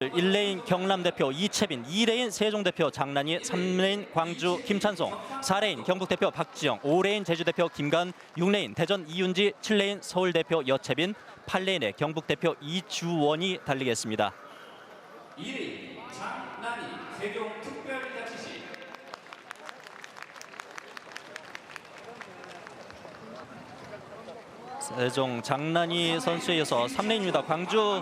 1레인 경남 대표 이채빈, 2레인 세종 대표 장난희, 3레인 광주 김찬송, 4레인 경북 대표 박지영, 5레인 제주 대표 김간, 6레인 대전 이윤지, 7레인 서울 대표 여채빈, 8레인의 경북 대표 이주원이 달리겠습니다. 2레인 장난이 세종 특별자치시 세종 장난희 선수에 이어서 3레인입니다. 광주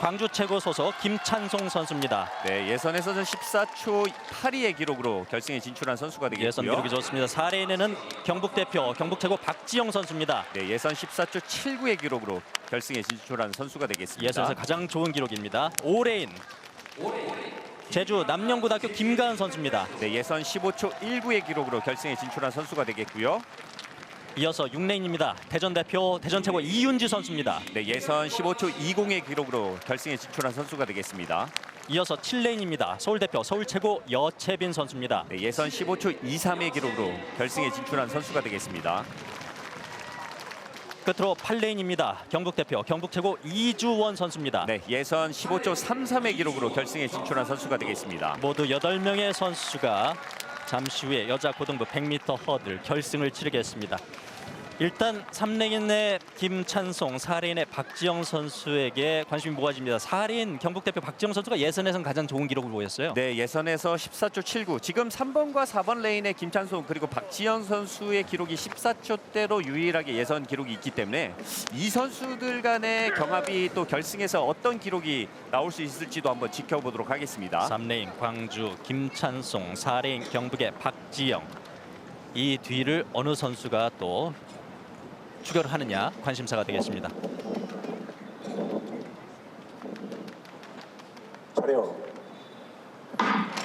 광주 최고 소속 김찬송 선수입니다. 네, 예선에서는 14초 82의 기록으로 결승에 진출한 선수가 되겠고요. 예선 기록이 좋습니다. 4레인에는 경북 대표 경북 최고 박지영 선수입니다. 네, 예선 14초 79의 기록으로 결승에 진출한 선수가 되겠습니다. 예선에서 가장 좋은 기록입니다. 5레인 제주 남영고등학교 김가은 선수입니다. 네, 예선 15초 19의 기록으로 결승에 진출한 선수가 되겠고요. 이어서 6레인입니다. 대전 대표 대전 최고 이윤지 선수입니다. 네, 예선 15초 20의 기록으로 결승에 진출한 선수가 되겠습니다. 이어서 7레인입니다. 서울 대표 서울 최고 여채빈 선수입니다. 네, 예선 15초 23의 기록으로 결승에 진출한 선수가 되겠습니다. 끝으로 8레인입니다. 경북 대표 경북 최고 이주원 선수입니다. 네, 예선 15초 33의 기록으로 결승에 진출한 선수가 되겠습니다. 모두 8명의 선수가 잠시 후에 여자 고등부 100m 허들 결승을 치르겠습니다. 일단 3레인 의 김찬송, 4레인 의 박지영 선수에게 관심이 모아집니다. 4레인 경북 대표 박지영 선수가 예선에선 가장 좋은 기록을 보였어요. 네, 예선에서 14초 79. 지금 3번과 4번 레인의 김찬송 그리고 박지영 선수의 기록이 14초대로 유일하게 예선 기록이 있기 때문에 이 선수들 간의 경합이 또 결승에서 어떤 기록이 나올 수 있을지도 한번 지켜보도록 하겠습니다. 3레인 광주 김찬송, 4레인 경북의 박지영. 이 뒤를 어느 선수가 또 추격을 하느냐 관심사가 되겠습니다. 차려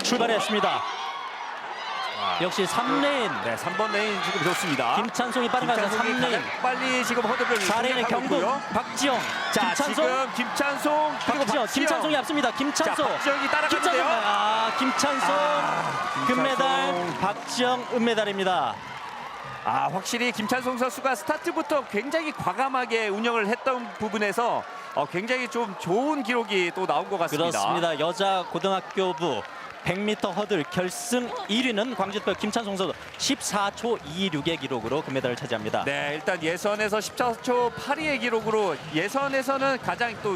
출발했습니다. 역시 3레인 네, 3번 레인 지금 좋습니다. 김찬송이 빠른 가서 김찬송이 3레인 가장 빨리 지금 허들을 4레인의 공략하고 경북. 박지영 자, 김찬송 지금 김찬송 그리고 박지영. 김찬송이 앞섭니다. 자, 김찬송 박지영이 김찬송 따라가는데요. 아 김찬송 아, 금메달 김찬송. 박지영 은메달입니다. 아 확실히 김찬송 선수가 스타트부터 굉장히 과감하게 운영을 했던 부분에서 어, 굉장히 좀 좋은 기록이 또 나온 것 같습니다. 그렇습니다. 여자 고등학교부 100m 허들 결승 1위는 광주대표 김찬송 선수 14초 26의 기록으로 금메달을 차지합니다. 네, 일단 예선에서 14초 82의 기록으로 예선에서는 가장 또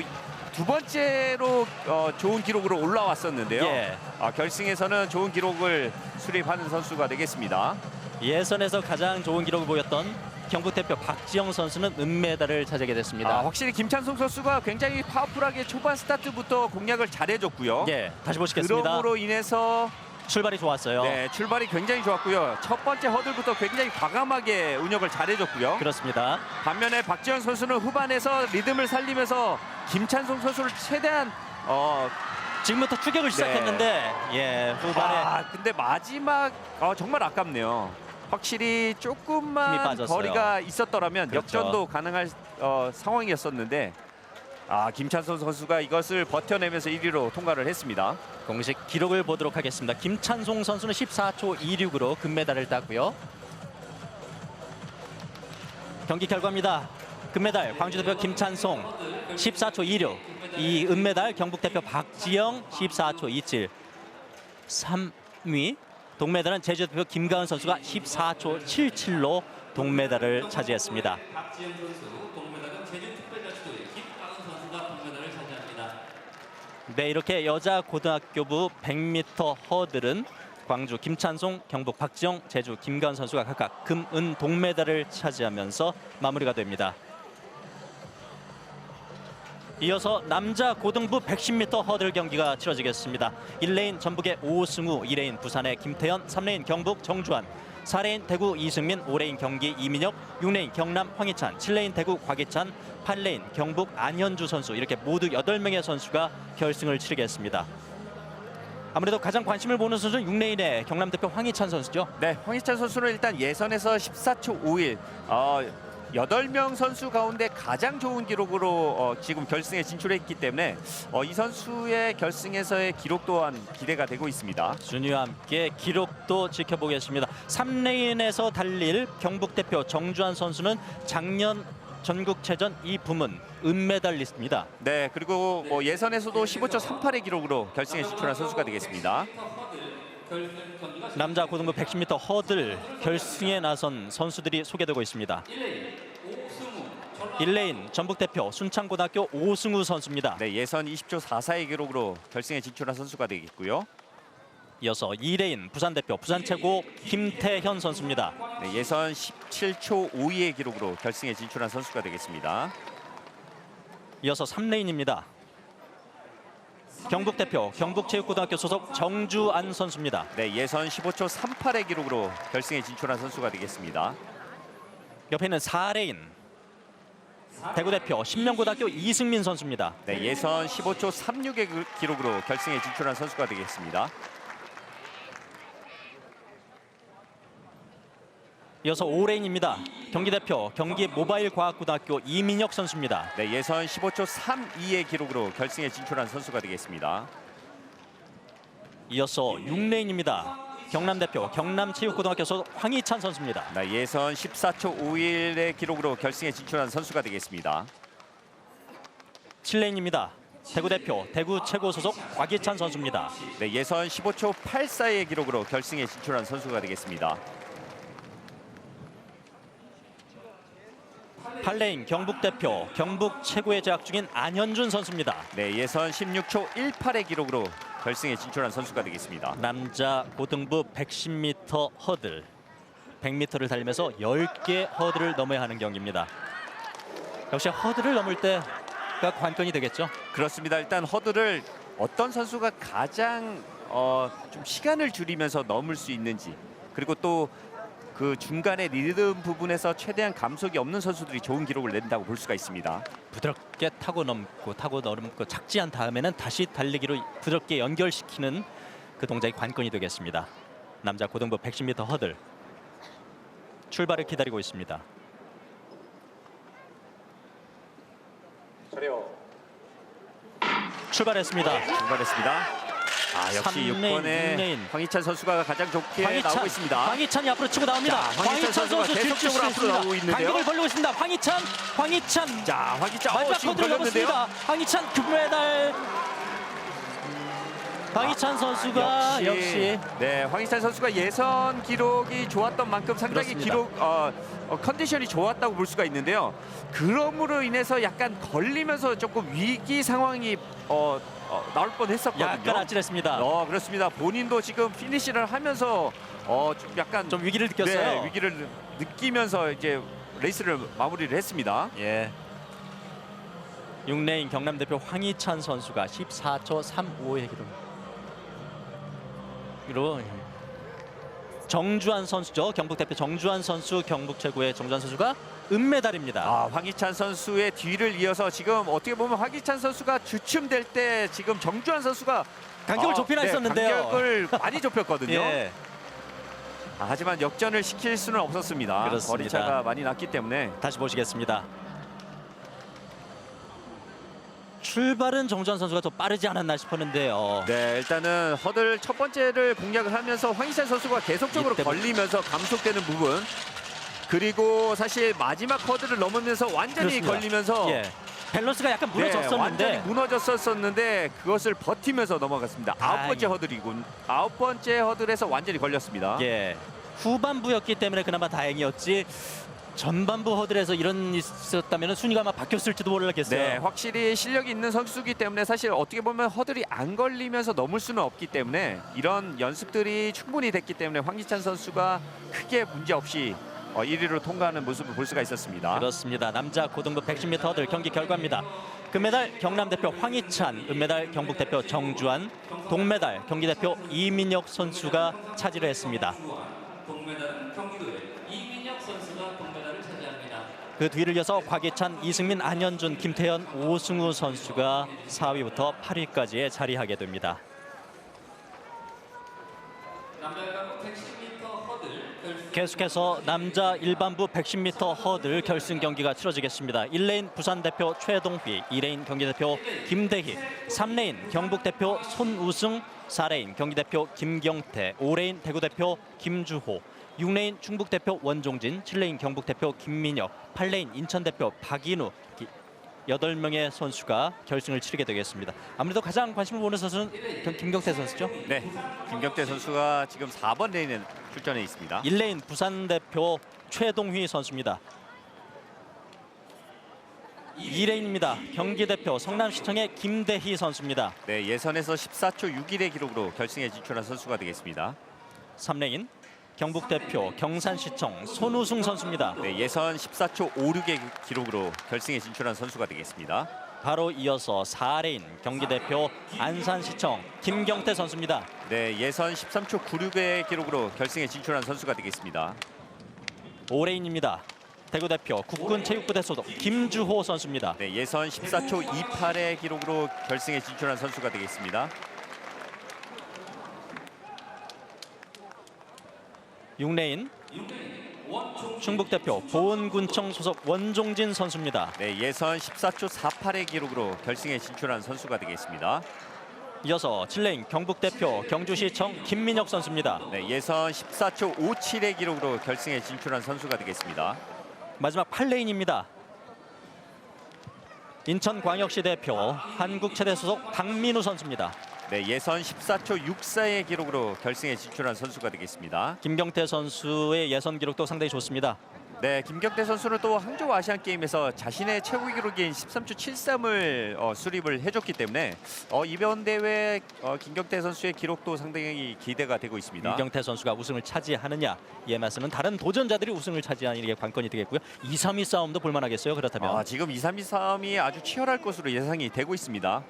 두 번째로 어, 좋은 기록으로 올라왔었는데요. 예. 아, 결승에서는 좋은 기록을 수립하는 선수가 되겠습니다. 예선에서 가장 좋은 기록을 보였던 경북 대표 박지영 선수는 은메달을 차지하게 됐습니다. 아, 확실히 김찬송 선수가 굉장히 파워풀하게 초반 스타트부터 공략을 잘해줬고요. 예, 다시 보시겠습니다. 그럼으로 인해서 출발이 좋았어요. 네, 출발이 굉장히 좋았고요. 첫 번째 허들부터 굉장히 과감하게 운영을 잘해줬고요. 그렇습니다. 반면에 박지현 선수는 후반에서 리듬을 살리면서 김찬송 선수를 최대한 어, 지금부터 추격을 시작했는데 예 후반에 아, 근데 마지막 어, 정말 아깝네요. 확실히 조금만. 거리가 있었더라면 그렇죠. 역전도 가능할 어, 상황이었었는데 아 김찬송 선수가 이것을 버텨내면서 1위로 통과를 했습니다. 공식 기록을 보도록 하겠습니다. 김찬송 선수는 14초 26으로 금메달을 땄고요. 경기 결과입니다. 금메달 광주 대표 김찬송 14초 26. 이 은메달 경북 대표 박지영 14초 27. 3위 동메달은 제주 대표 김가은 선수가 14초 77로 동메달을 차지했습니다. 네 이렇게 여자 고등학교부 100m 허들은 광주 김찬송, 경북 박지영, 제주 김가은 선수가 각각 금, 은, 동메달을 차지하면서 마무리가 됩니다. 이어서 남자 고등부 110m 허들 경기가 치러지겠습니다. 1레인 전북의 오승우, 2레인 부산의 김태현, 3레인 경북 정주환, 4레인 대구 이승민, 5레인 경기 이민혁, 6레인 경남 황희찬, 7레인 대구 곽희찬, 8레인 경북 안현주 선수 이렇게 모두 8명의 선수가 결승을 치르겠습니다. 아무래도 가장 관심을 보는 선수는 6레인의 경남 대표 황희찬 선수죠. 네, 황희찬 선수는 일단 예선에서 14초 51. 어, 8명 선수 가운데 가장 좋은 기록으로 어, 지금 결승에 진출했기 때문에 어, 이 선수의 결승에서의 기록 또한 기대가 되고 있습니다. 준이와 함께 기록도 지켜보겠습니다. 3레인에서 달릴 경북 대표 정주환 선수는 작년 전국체전 이 부문 은메달리스트입니다. 네, 그리고 뭐 예선에서도 15.38의 기록으로 결승에 진출한 선수가 되겠습니다. 남자 고등부 110m 허들 결승에 나선 선수들이 소개되고 있습니다. 1레인 전북 대표 순창고등학교 오승우 선수입니다. 네, 예선 20초 44의 기록으로 결승에 진출한 선수가 되겠고요. 이어서 2레인 부산 대표 부산 최고 김태현 선수입니다. 네, 예선 17초 52의 기록으로 결승에 진출한 선수가 되겠습니다. 이어서 3레인입니다. 경북 대표 경북체육고등학교 소속 정주안 선수입니다. 네, 예선 15초 38의 기록으로 결승에 진출한 선수가 되겠습니다. 옆에는 4레인 대구 대표 신명고등학교 이승민 선수입니다. 네, 예선 15초 36의 기록으로 결승에 진출한 선수가 되겠습니다. 이어서 5레인입니다. 경기 대표 경기 모바일 과학고등학교 이민혁 선수입니다. 네, 예선 15초 32의 기록으로 결승에 진출한 선수가 되겠습니다. 이어서 6레인입니다. 경남 대표 경남체육고등학교 소속 황희찬 선수입니다. 네, 예선 14초 51의 기록으로 결승에 진출한 선수가 되겠습니다. 7레인입니다. 대구 대표 대구 최고 소속 곽희찬 선수입니다. 네, 예선 15초 84의 기록으로 결승에 진출한 선수가 되겠습니다. 8레인 경북 대표 경북 최고에 재학 중인 안현준 선수입니다. 네, 예선 16초 18의 기록으로 결승에 진출한 선수가 되겠습니다. 남자 고등부 110m 허들 100m를 달리면서 10개 허들을 넘어야 하는 경기입니다. 역시 허들을 넘을 때가 관건이 되겠죠. 그렇습니다. 일단 허들을 어떤 선수가 가장 어, 좀 시간을 줄이면서 넘을 수 있는지 그리고 또 그 중간에 리듬 부분에서 최대한 감속이 없는 선수들이 좋은 기록을 낸다고 볼 수가 있습니다. 부드럽게 타고 넘고 타고 넘고 착지한 다음에는 다시 달리기로 부드럽게 연결시키는 그 동작이 관건이 되겠습니다. 남자 고등부 110m 허들 출발을 기다리고 있습니다. 출발했습니다. 출발했습니다. 아 역시 삼 레인, 6번의 육 레인. 황희찬 선수가 가장 좋게 나오고 있습니다. 황희찬이 앞으로 치고 나옵니다. 자, 황희찬 선수가 선수 계속적으로 앞으로. 나오고 있는데요. 간격을 벌리고 있습니다. 황희찬, 황희찬 자 황희찬 어, 마지막 지금 커트를 걸렸는데요. 넘었습니다. 황희찬 금메달. 황희찬 선수가 역시, 네 황희찬 선수가 예선 기록이 좋았던 만큼 상당히 그렇습니다. 기록 어, 어, 컨디션이 좋았다고 볼 수가 있는데요. 그럼으로 인해서 약간 걸리면서 조금 위기 상황이 어, 어, 나올 뻔했었거든요. 약간 아찔했습니다. 어 그렇습니다. 본인도 지금 피니시를 하면서 어, 좀 약간 좀 위기를 느꼈어요. 네, 위기를 느끼면서 이제 레이스를 마무리를 했습니다. 예. 6레인 경남 대표 황희찬 선수가 14초 35의 기록. 으로 정주환 선수죠. 경북 대표 정주환 선수 경북 최고의 정주환 선수가 은메달입니다. 아, 황희찬 선수의 뒤를 이어서 지금 어떻게 보면 황희찬 선수가 주춤될 때 지금 정주환 선수가 간격을 어, 좁히나 네, 했었는데요. 간격을 많이 좁혔거든요. 예. 아, 하지만 역전을 시킬 수는 없었습니다. 그렇습니다. 거리차가 많이 났기 때문에 다시 보시겠습니다. 출발은 정주환 선수가 더 빠르지 않았나 싶었는데요. 네 일단은 허들 첫 번째를 공략을 하면서 황희찬 선수가 계속적으로 이 때문에- 걸리면서 감속되는 부분 그리고 사실 마지막 허들을 넘으면서 완전히 그렇습니다. 걸리면서 예. 밸런스가 약간 네, 완전히 무너졌었는데 무너졌었는데 그것을 버티면서 넘어갔습니다. 아홉. 번째 허들이군. 아홉 번째 허들에서 완전히 걸렸습니다. 예. 후반부였기 때문에 그나마 다행이었지. 전반부 허들에서 이런 일이 있었다면 순위가 아마 바뀌었을지도 모르겠어요. 네, 확실히 실력이 있는 선수이기 때문에 사실 어떻게 보면 허들이 안 걸리면서 넘을 수는 없기 때문에 이런 연습들이 충분히 됐기 때문에 황기찬 선수가 크게 문제 없이 어, 1위로 통과하는 모습을 볼 수가 있었습니다. 그렇습니다. 남자 고등부 110m 허들 경기 결과입니다. 금메달 경남 대표 황희찬, 은메달 경북 대표 정주환, 동메달 경기 대표 이민혁 선수가 차지를 했습니다. 그 뒤를 이어서 곽예찬, 이승민, 안현준, 김태현, 오승우 선수가 4위부터 8위까지에 자리하게 됩니다. 남자 여자부 110m 허들 결승 계속해서 남자 일반부 110m 허들 결승 경기가 치러지겠습니다. 1레인 부산 대표 최동휘, 2레인 경기 대표 김대희, 3레인 경북 대표 손우승, 4레인 경기 대표 김경태, 5레인 대구 대표 김주호, 6레인 충북 대표 원종진, 7레인 경북 대표 김민혁, 8레인 인천 대표 박인우 기- 8명의 선수가 결승을 치르게 되겠습니다. 아무래도 가장 관심을 보는 선수는 김- 김경태 선수죠. 네, 김경태 선수가 지금 4번 레인에 출전해 있습니다. 1레인 부산 대표 최동휘 선수입니다. 2레인입니다. 경기 대표 성남시청의 김대희 선수입니다. 네, 예선에서 14초 61의 기록으로 결승에 진출한 선수가 되겠습니다. 3레인 경북 대표 경산시청 손우승 선수입니다. 네, 예선 14초 56의 기록으로 결승에 진출한 선수가 되겠습니다. 바로 이어서 4레인 경기 대표 안산시청 김경태 선수입니다. 네, 예선 13초 96의 기록으로 결승에 진출한 선수가 되겠습니다. 5레인입니다. 대구 대표 국군체육부대 소속 김주호 선수입니다. 네, 예선 14초 28의 기록으로 결승에 진출한 선수가 되겠습니다. 6레인 충북 대표 보은군청 소속 원종진 선수입니다. 네, 예선 14초 48의 기록으로 결승에 진출한 선수가 되겠습니다. 이어서 7레인 경북 대표 경주시청 김민혁 선수입니다. 네, 예선 14초 57의 기록으로 결승에 진출한 선수가 되겠습니다. 마지막 8레인입니다. 인천광역시 대표 한국체대 소속 강민우 선수입니다. 네, 예선 14초 64의 기록으로 결승에 진출한 선수가 되겠습니다. 김경태 선수의 예선 기록도 상당히 좋습니다. 네, 김경태 선수는 또 항저우 아시안 게임에서 자신의 최고 기록인 13초 73을 어, 수립을 해줬기 때문에 어, 이번 대회 어, 김경태 선수의 기록도 상당히 기대가 되고 있습니다. 김경태 선수가 우승을 차지하느냐 이에 맞서는 다른 도전자들이 우승을 차지하는 게 관건이 되겠고요. 2, 3위 싸움도 볼만하겠어요. 그렇다면 아, 지금 2, 3, 2, 3이 아주 치열할 것으로 예상이 되고 있습니다.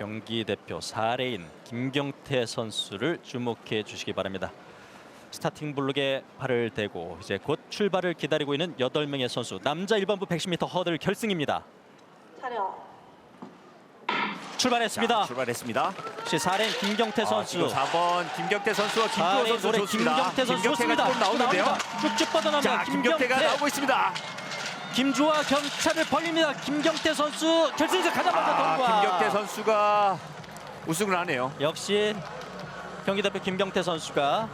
경기 대표 4레인 김경태 선수를 주목해 주시기 바랍니다. 스타팅 블록에 발을 대고 이제 곧 출발을 기다리고 있는 8명의 선수 남자 일반부 110m 허들 결승입니다. 차려. 출발했습니다. 자, 출발했습니다. 혹시 4레인 김경태 아, 선수 지금 4번 김경태 선수와 김주호 4레인 선수 노래 좋습니다. 김경태 선수 김경태가 좋습니다. 조금 나오는데요. 나옵니다. 쭉쭉 뻗어나갑니다. 자, 김경태가 김경태, 나오고 있습니다. 김주와 경차를 벌립니다. 김경태 선수 결승에서 가장 먼저 아, 통과. 김경태 선수가 우승을 하네요. 역시 경기 대표 김경태 선수가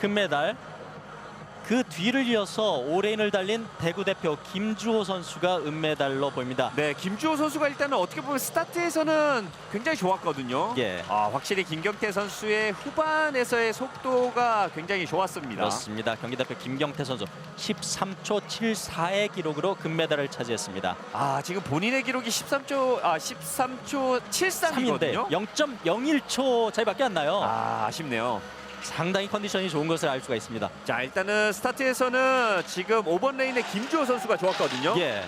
금메달. 그 뒤를 이어서 5레인을 달린 대구 대표 김주호 선수가 은메달로 보입니다. 네, 김주호 선수가 일단은 어떻게 보면 스타트에서는 굉장히 좋았거든요. 예. 아, 확실히 김경태 선수의 후반에서의 속도가 굉장히 좋았습니다. 그렇습니다. 경기 대표 김경태 선수 13초 74의 기록으로 금메달을 차지했습니다. 아, 지금 본인의 기록이 13초 아, 13초 3인데 73이거든요. 0.01초 차이밖에 안 나요. 아, 아쉽네요. 상당히 컨디션이 좋은 것을 알 수가 있습니다. 자, 일단은 스타트에서는 지금 5번 레인의 김주호 선수가 좋았거든요. 예.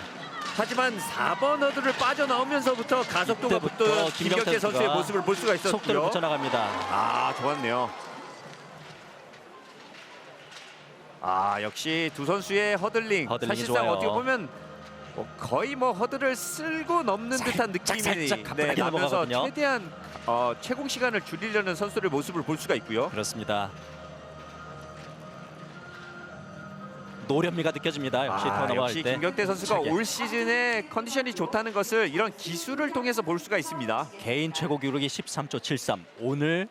하지만 4번 허들을 빠져나오면서부터 가속도가 이때부터 붙은 김경태 김경태 선수의 선수가 모습을 볼 수가 속도를 있었고요. 붙여나갑니다. 아 좋았네요. 아 역시 두 선수의 허들링, 허들링이 사실상 좋아요. 어떻게 보면 뭐 거의 뭐 허들을 쓸고 넘는 듯한 느낌이 살짝 네, 가뿐하게 나면서 넘어가거든요. 최대한 어, 최공 시간을 줄이려는 선수의 모습을 볼 수가 있고요. 그렇습니다. 노련미가 느껴집니다. 역시 더 아, 넘어갈 역시 때. 김경태 선수가 차게. 올 시즌에 컨디션이 좋다는 것을 이런 기술을 통해서 볼 수가 있습니다. 개인 최고 기록이 13초 73. 오늘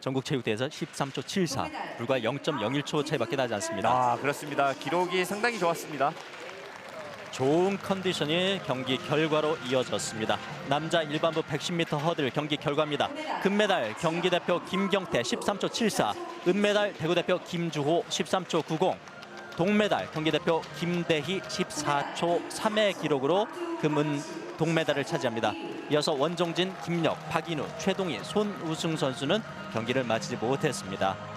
전국체육대회에서 13초 74. 불과 0.01초 차이밖에 나지 않습니다. 아 그렇습니다. 기록이 상당히 좋았습니다. 좋은 컨디션이 경기 결과로 이어졌습니다. 남자 일반부 110m 허들 경기 결과입니다. 금메달 경기 대표 김경태 13초 74, 은메달 대구 대표 김주호 13초 90, 동메달 경기 대표 김대희 14초 3의 기록으로 금은 동메달을 차지합니다. 이어서 원종진, 김력, 박인우, 최동희, 손우승 선수는 경기를 마치지 못했습니다.